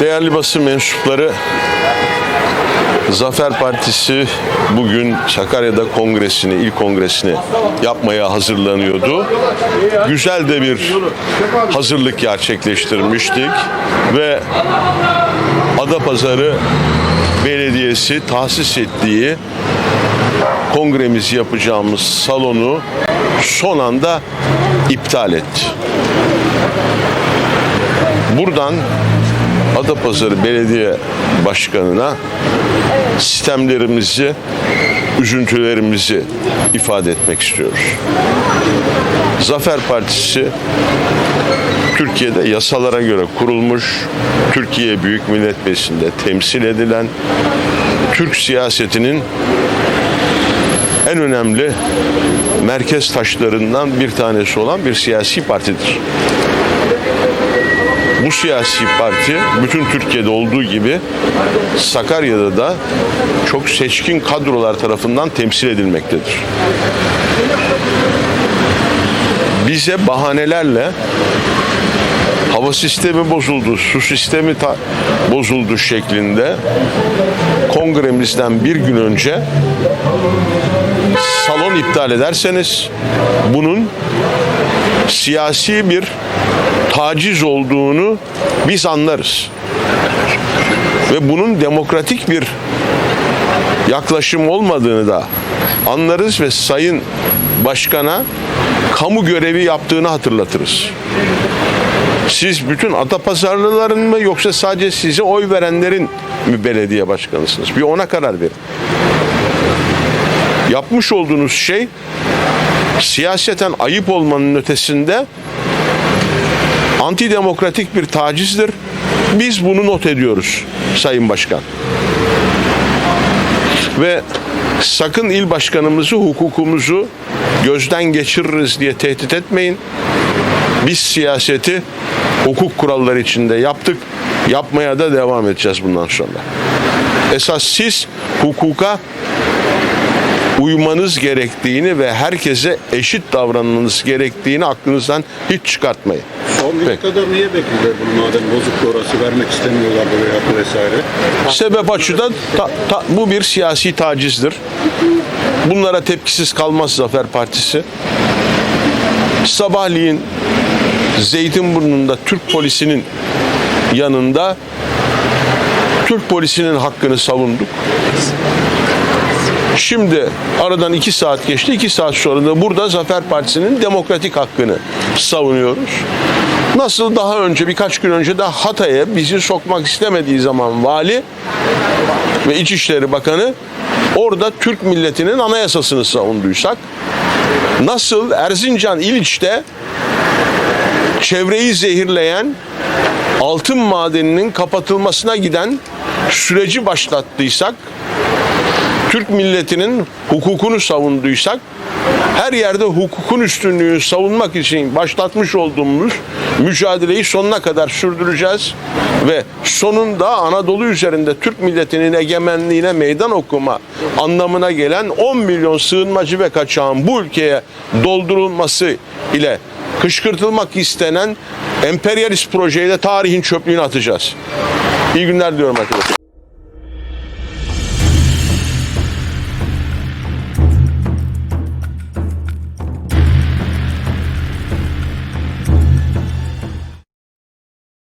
Değerli basın mensupları Zafer Partisi bugün Sakarya'da kongresini, ilk kongresini yapmaya hazırlanıyordu. Güzel de bir hazırlık gerçekleştirmiştik ve Adapazarı Belediyesi tahsis ettiği kongremizi yapacağımız salonu son anda iptal etti. Buradan Adapazarı Belediye Başkanı'na sistemlerimizi, üzüntülerimizi ifade etmek istiyoruz. Zafer Partisi Türkiye'de yasalara göre kurulmuş, Türkiye Büyük Millet Meclisi'nde temsil edilen, Türk siyasetinin en önemli merkez taşlarından bir tanesi olan bir siyasi partidir. Bu siyasi parti bütün Türkiye'de olduğu gibi Sakarya'da da çok seçkin kadrolar tarafından temsil edilmektedir. Bize bahanelerle hava sistemi bozuldu, su sistemi bozuldu şeklinde kongremizden bir gün önce salon iptal ederseniz bunun siyasi bir taciz olduğunu biz anlarız. Ve bunun demokratik bir yaklaşım olmadığını da anlarız ve Sayın Başkan'a kamu görevi yaptığını hatırlatırız. Siz bütün Atapazarlıların mı yoksa sadece size oy verenlerin mi belediye başkanısınız? Bir ona karar verin. Yapmış olduğunuz şey siyaseten ayıp olmanın ötesinde antidemokratik bir tacizdir. Biz bunu not ediyoruz Sayın Başkan. Ve sakın il başkanımızı, hukukumuzu gözden geçiririz diye tehdit etmeyin. Biz siyaseti hukuk kuralları içinde yaptık. Yapmaya da devam edeceğiz bundan sonra. Esas siz hukuka uymanız gerektiğini ve herkese eşit davranmanız gerektiğini aklınızdan hiç çıkartmayın. Son güne Peki. kadar niye beklediler bunu madem bozuktu orası vermek istemiyorlar buraya yapı vesaire. Sebep açıdan ta- ta- bu bir siyasi tacizdir. Bunlara tepkisiz kalmaz Zafer Partisi. Sabahleyin Zeytinburnu'nda Türk polisinin yanında Türk polisinin hakkını savunduk. Şimdi aradan iki saat geçti. iki saat sonra da burada Zafer Partisi'nin demokratik hakkını savunuyoruz. Nasıl daha önce birkaç gün önce de Hatay'a bizi sokmak istemediği zaman vali ve İçişleri Bakanı orada Türk milletinin anayasasını savunduysak nasıl Erzincan İliç'te çevreyi zehirleyen altın madeninin kapatılmasına giden süreci başlattıysak Türk milletinin hukukunu savunduysak her yerde hukukun üstünlüğünü savunmak için başlatmış olduğumuz mücadeleyi sonuna kadar sürdüreceğiz ve sonunda Anadolu üzerinde Türk milletinin egemenliğine meydan okuma anlamına gelen 10 milyon sığınmacı ve kaçağın bu ülkeye doldurulması ile kışkırtılmak istenen emperyalist projeyi de tarihin çöplüğüne atacağız. İyi günler diyorum arkadaşlar.